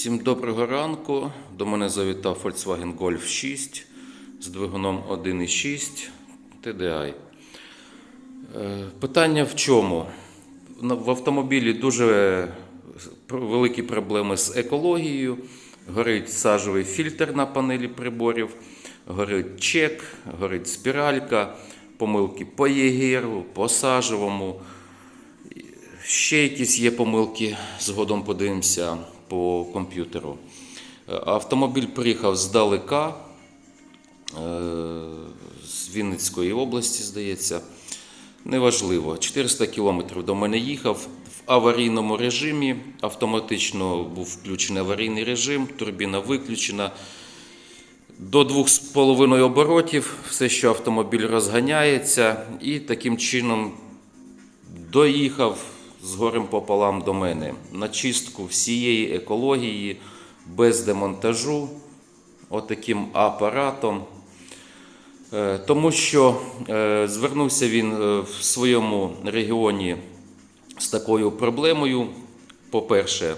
Всім доброго ранку. До мене завітав Volkswagen Golf 6 з двигуном 1.6 TDI. Е, Питання в чому? В автомобілі дуже великі проблеми з екологією. Горить сажовий фільтр на панелі приборів, горить чек, горить спіралька, помилки по єгеру, по сажевому. Ще якісь є помилки, згодом подивимося по комп'ютеру. Е, Автомобіль приїхав здалека, е, з Вінницької області, здається. Неважливо. 400 кілометрів до мене їхав в аварійному режимі. Автоматично був включений аварійний режим, турбіна виключена. До 2,5 оборотів все, що автомобіль розганяється, і таким чином доїхав з горем пополам до мене на чистку всієї екології без демонтажу, отаким апаратом. Е, Тому що е, звернувся він е, в своєму регіоні з такою проблемою. По-перше,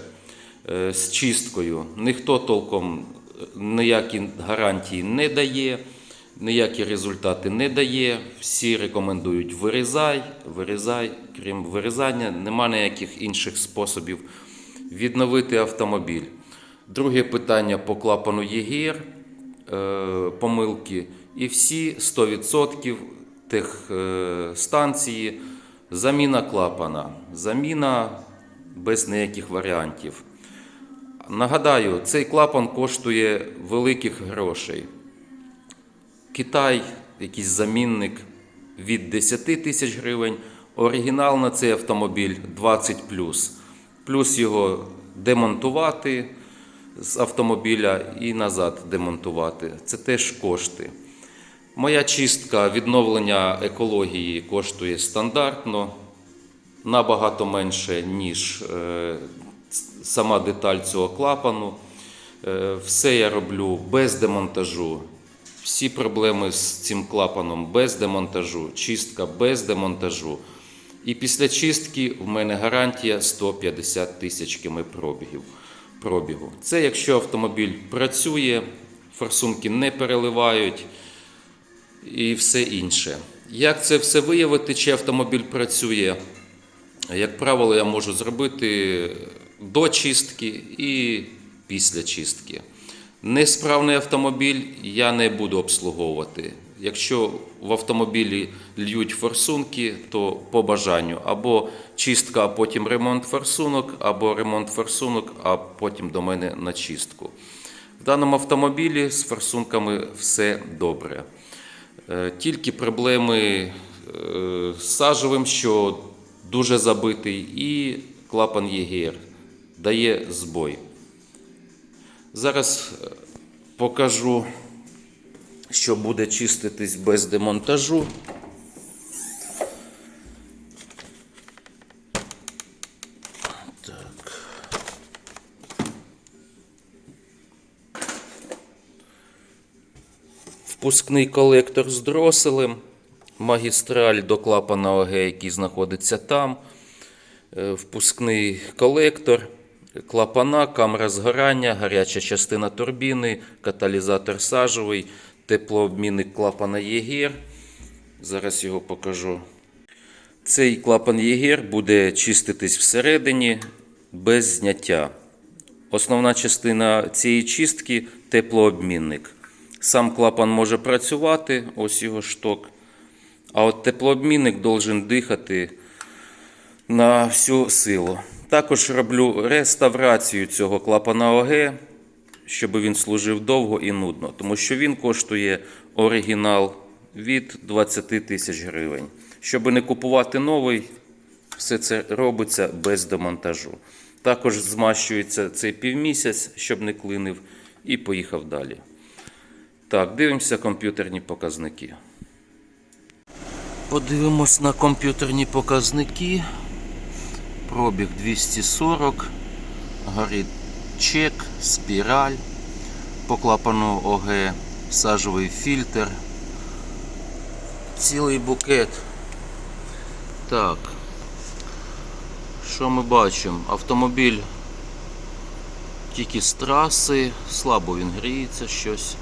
з чисткою ніхто толком ніякі гарантії не дає, ніякі результати не дає. Всі рекомендують вирізай, вирізай. Крім вирізання, нема ніяких інших способів відновити автомобіль. Друге питання по клапану ЄГР, е, помилки. І всі 100% тих е, станції, заміна клапана, заміна без ніяких варіантів. Нагадаю, цей клапан коштує великих грошей. Китай, якийсь замінник від 10 тисяч гривень, оригінал на цей автомобіль 20 Плюс його демонтувати з автомобіля і назад демонтувати. Це теж кошти. Моя чистка відновлення екології коштує стандартно, набагато менше, ніж е, сама деталь цього клапану. Е, все я роблю без демонтажу. Всі проблеми з цим клапаном без демонтажу, чистка без демонтажу. І після чистки в мене гарантія 150 тисяч км пробігу. Це якщо автомобіль працює, форсунки не переливають і все інше. Як це все виявити, чи автомобіль працює? Як правило, я можу зробити до чистки і після чистки. Несправний автомобіль я не буду обслуговувати. Якщо в автомобілі льють форсунки, то по бажанню або чистка, а потім ремонт форсунок, або ремонт форсунок, а потім до мене на чистку. В даному автомобілі з форсунками все добре. Е, Тільки проблеми е, з сажевим, що дуже забитий, і клапан ЄГР дає збой. Зараз е, покажу, що буде чиститись без демонтажу. Так. Впускний колектор з дроселем, магістраль до клапана ОГ, який знаходиться там, е, впускний колектор, клапана, камера згорання, гаряча частина турбіни, каталізатор сажовий, теплообмінник клапана ЄГР. Зараз його покажу. Цей клапан ЄГР буде чиститись всередині без зняття. Основна частина цієї чистки теплообмінник. Сам клапан може працювати, ось його шток. А от теплообмінник должен дихати на всю силу. Також роблю реставрацію цього клапана ОГ, щоб він служив довго і нудно, тому що він коштує оригінал від 20 тисяч гривень. Щоб не купувати новий, все це робиться без демонтажу. Також змащується цей півмісяць, щоб не клинив, і поїхав далі. Так, дивимося комп'ютерні показники. Подивимось на комп'ютерні показники. Пробіг 240, горить чек, спіраль, по клапану ОГ, сажовий фільтр, цілий букет. Так, що ми бачимо? Автомобіль Тільки з траси, слабо він гріється щось.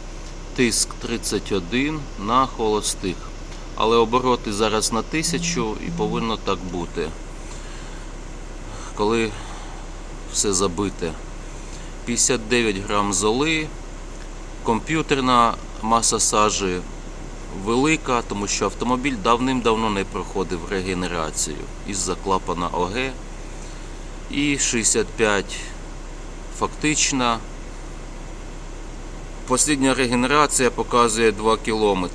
Тиск 31 на холостих. Але обороти зараз на 1000 і повинно так бути. Коли все забите. 59 грам золи. Комп'ютерна маса сажі велика, тому що автомобіль давним-давно не проходив регенерацію із-за клапана ОГ. І 65 фактична. Послідня регенерація показує 2 км,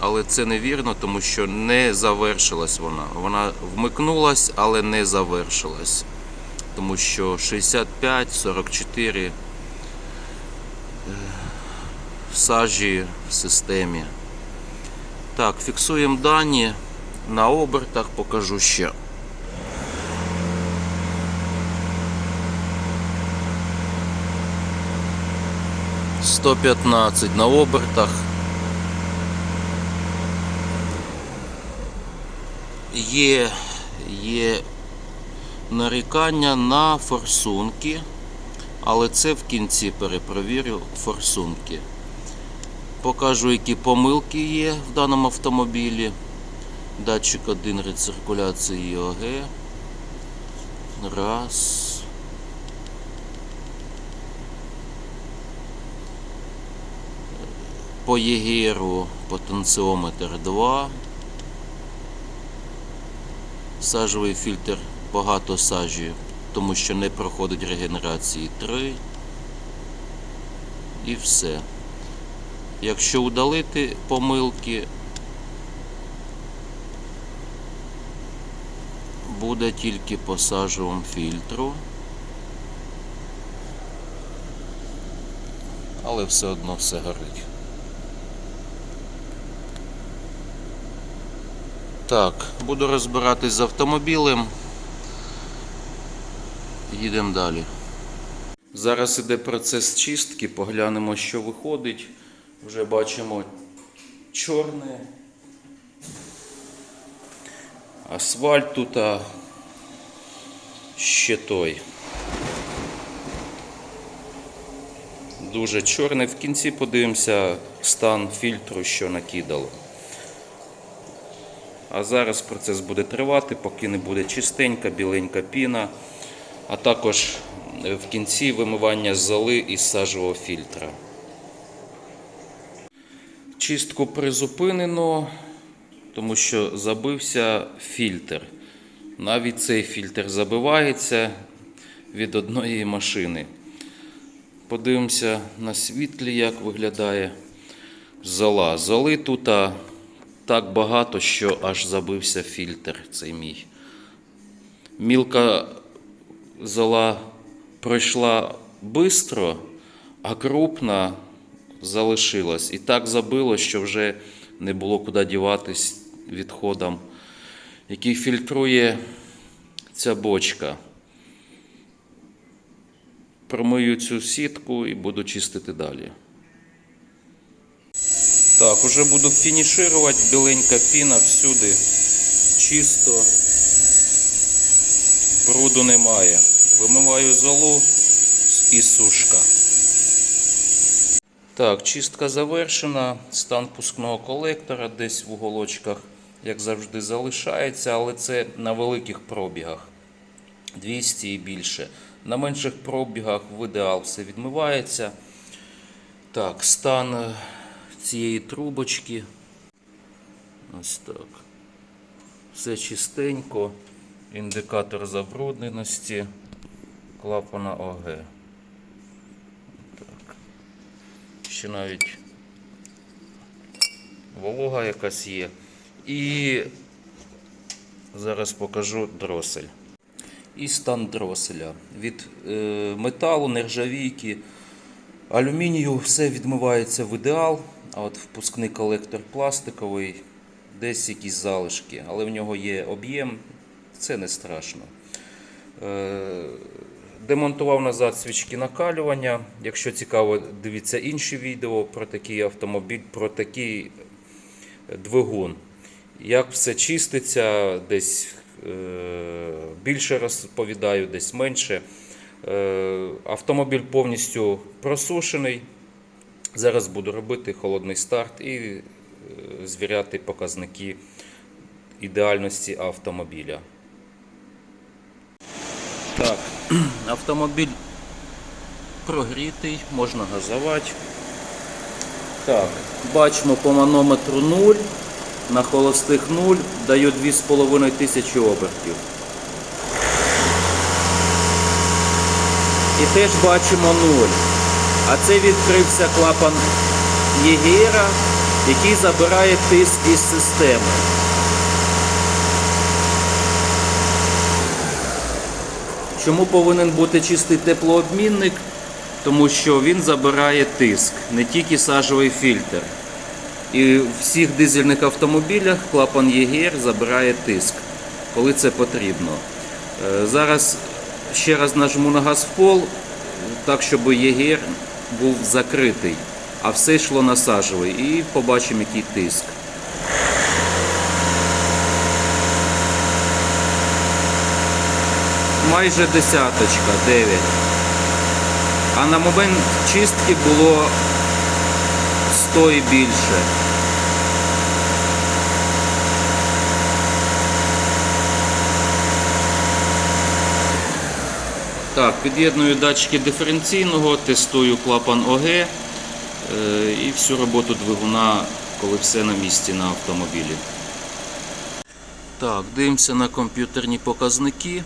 але це невірно, тому що не завершилась вона. Вона вмикнулась, але не завершилась. Тому що 65, 44 е, сажі в системі. Так, фіксуємо дані на обертах, покажу ще. Сто п'ятнадцять на обертах. Є, є нарікання на форсунки, але це в кінці перепровірю форсунки. Покажу, які помилки є в даному автомобілі. Датчик 1 рециркуляції ОГ. Раз. По єгеру потенціометр 2. Сажовий фільтр багато сажі, тому що не проходить регенерації 3. І все. Якщо удалити помилки, буде тільки по сажовому фільтру. Але все одно все горить. Так, буду розбиратись з автомобілем. Їдемо далі. Зараз іде процес чистки, поглянемо, що виходить. Вже бачимо чорне. Асфальт тут а ще той. Дуже чорний. В кінці подивимося стан фільтру, що накидало. А зараз процес буде тривати, поки не буде чистенька, біленька піна, а також е, в кінці вимивання золи із сажового фільтра. Чистку призупинено, тому що забився фільтр. Навіть цей фільтр забивається від одної машини. Подивимося на світлі, як виглядає зола. Золи тут так багато, що аж забився фільтр цей мій. Мілка зола пройшла швидко, а крупна залишилась. І так забило, що вже не було куди діватись відходом, який фільтрує ця бочка. Промию цю сітку і буду чистити далі. Так, уже буду фінішувати, біленька піна всюди. Чисто. Бруду немає. Вимиваю золу і сушка. Так, чистка завершена. Стан пускного колектора десь в уголочках, як завжди, залишається, але це на великих пробігах. 200 і більше. На менших пробігах в ідеал все відмивається. Так, стан е, цієї трубочки. Ось так. Все чистенько. Індикатор забрудненості клапана ОГ. Так. Ще навіть волога якась є. І зараз покажу дросель. І стан дроселя. Від е, металу, нержавійки, алюмінію все відмивається в ідеал, а от впускний колектор пластиковий, десь якісь залишки, але в нього є об'єм, це не страшно. Е, демонтував назад свічки накалювання. Якщо цікаво, дивіться інші відео про такий автомобіль, про такий двигун. Як все чиститься, десь е, більше розповідаю, десь менше. Е, Автомобіль повністю просушений. Зараз буду робити холодний старт і е, звіряти показники ідеальності автомобіля. Так, автомобіль прогрітий, можна газувати. Так, бачимо по манометру 0, на холостих 0, даю 2,5 тисячі обертів. І теж бачимо 0. А це відкрився клапан Єгера, який забирає тиск із системи. Чому повинен бути чистий теплообмінник? Тому що він забирає тиск, не тільки сажовий фільтр. І в всіх дизельних автомобілях клапан ЄГР забирає тиск, коли це потрібно. Е, Зараз ще раз нажму на газ в пол, так, щоб ЄГР був закритий, а все йшло на сажовий. І побачимо, який тиск. Майже десяточка, 9. А на момент чистки було 100 і більше. Так, під'єдную датчики диференційного, тестую клапан ОГ е, і всю роботу двигуна, коли все на місці на автомобілі. Так, дивимося на комп'ютерні показники.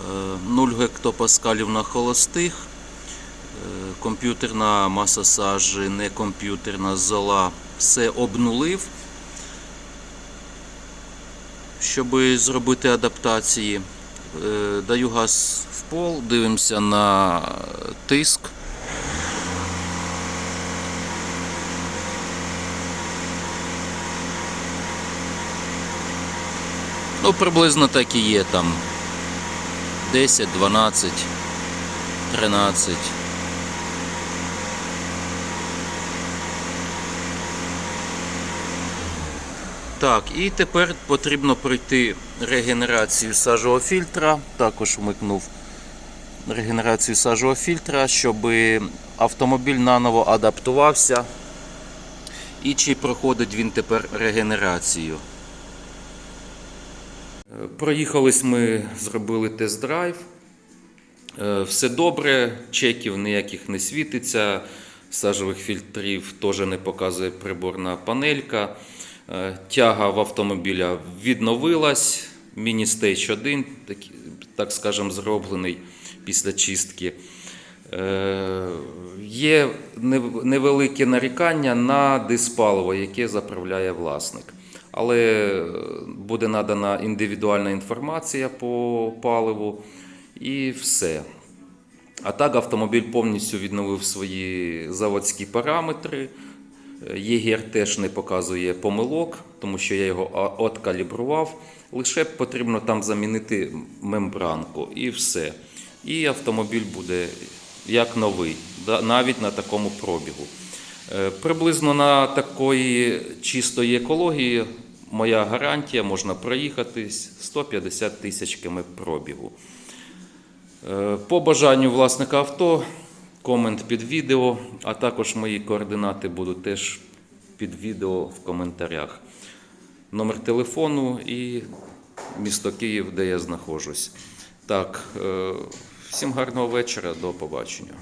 Е, 0 гектопаскалів на холостих. Е, Комп'ютерна маса сажі, не комп'ютерна зола. Все обнулив, щоб зробити адаптації. Е, Даю газ в пол, дивимося на тиск. Ну, приблизно так і є там 10, 12, 13. Так, і тепер потрібно пройти регенерацію сажового фільтра. Також вмикнув регенерацію сажового фільтра, щоб автомобіль наново адаптувався. І чи проходить він тепер регенерацію. Проїхались ми, зробили тест-драйв. Е, Все добре, чеків ніяких не світиться, сажових фільтрів теж не показує приборна панелька. Е, Тяга в автомобіля відновилась. Міні-стейдж 1, так, так скажемо, зроблений після чистки. Е, Є невелике нарікання на диспаливо, яке заправляє власник. Але е, буде надана індивідуальна інформація по паливу і все. А так автомобіль повністю відновив свої заводські параметри. Е, ЄГР теж не показує помилок, тому що я його откалібрував. Лише потрібно там замінити мембранку і все. І автомобіль буде як новий, навіть на такому пробігу. Е, Приблизно на такої чистої екології моя гарантія можна проїхатись 150 тисяч км пробігу. Е, По бажанню власника авто, комент під відео, а також мої координати будуть теж під відео в коментарях. Номер телефону і місто Київ, де я знаходжусь. Так, е, всім гарного вечора, до побачення.